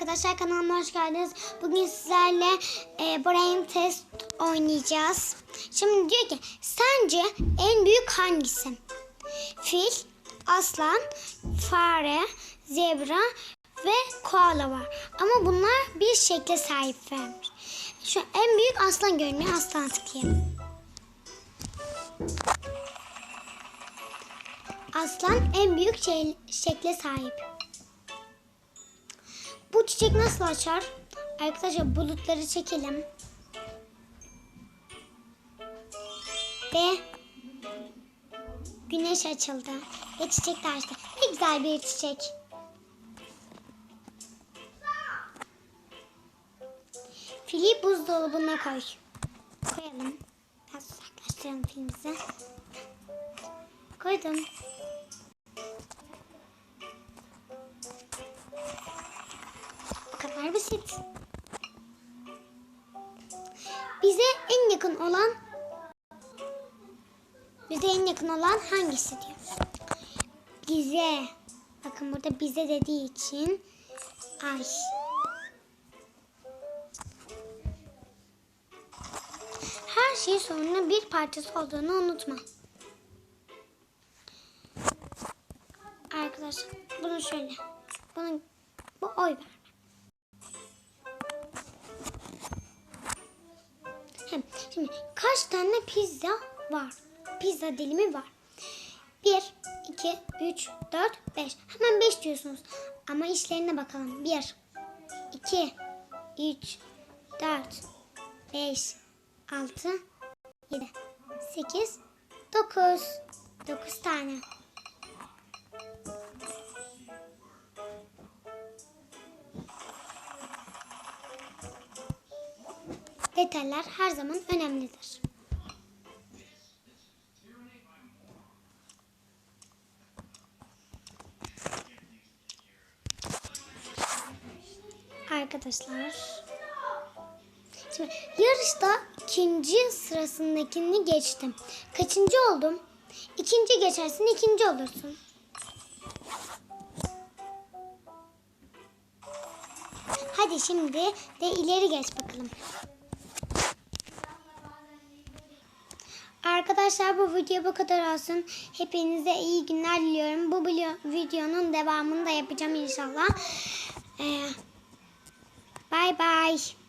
arkadaşlar kanalıma hoş geldiniz. Bugün sizlerle e, brain test oynayacağız. Şimdi diyor ki sence en büyük hangisi? Fil, aslan, fare, zebra ve koala var. Ama bunlar bir şekle sahip vermiş. Şu en büyük aslan görünüyor. Aslan tıklayalım. Aslan en büyük şey, şekle sahip. Bu çiçek nasıl açar? Arkadaşlar bulutları çekelim. Ve güneş açıldı. Ve çiçek de açtı. Ne güzel bir çiçek. Fili buzdolabına koy. Koyalım. Biraz uzaklaştıralım filimizi. Koydum. Basit. Bize en yakın olan bize en yakın olan hangisi diyor. Bize. Bakın burada bize dediği için ay. Her şey sorunun bir parçası olduğunu unutma. Arkadaşlar bunu şöyle. Bunu bu oy verme. Şimdi kaç tane pizza var? Pizza dilimi var. 1, 2, 3, 4, 5. Hemen 5 diyorsunuz. Ama işlerine bakalım. 1, 2, 3, 4, 5, 6, 7, 8, 9. 9 tane. Detaylar her zaman önemlidir. Arkadaşlar. Şimdi yarışta ikinci sırasındakini geçtim. Kaçıncı oldum? İkinci geçersin, ikinci olursun. Hadi şimdi de ileri geç bakalım. Arkadaşlar bu video bu kadar olsun. Hepinize iyi günler diliyorum. Bu video- videonun devamını da yapacağım inşallah. Ee, bye bye.